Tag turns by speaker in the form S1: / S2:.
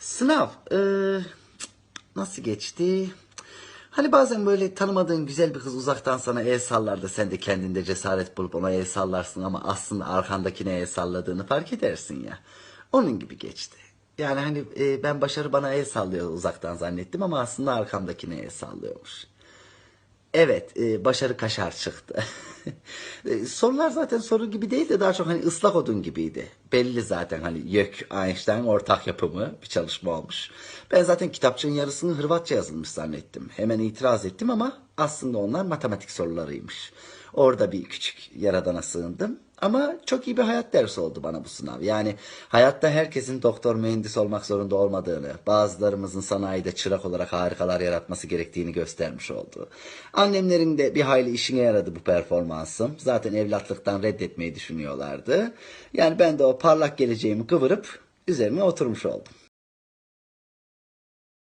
S1: Sınav eee, nasıl geçti? Hani bazen böyle tanımadığın güzel bir kız uzaktan sana el sallar da sen de kendinde cesaret bulup ona el sallarsın ama aslında arkandakine el salladığını fark edersin ya. Onun gibi geçti. Yani hani e, ben Başarı bana el sallıyor uzaktan zannettim ama aslında arkamdakine el sallıyormuş. Evet, e, başarı kaşar çıktı. E, Sorular zaten soru gibi değil de daha çok hani ıslak odun gibiydi. Belli zaten hani YÖK Einstein ortak yapımı bir çalışma olmuş. Ben zaten kitapçığın yarısını Hırvatça yazılmış zannettim. Hemen itiraz ettim ama aslında onlar matematik sorularıymış. Orada bir küçük yaradana sığındım. Ama çok iyi bir hayat dersi oldu bana bu sınav. Yani hayatta herkesin doktor mühendis olmak zorunda olmadığını, bazılarımızın sanayide çırak olarak harikalar yaratması gerektiğini göstermiş oldu. Annemlerin de bir hayli işine yaradı bu performansım. Zaten evlatlıktan reddetmeyi düşünüyorlardı. Yani ben de o parlak geleceğimi kıvırıp üzerine oturmuş oldum.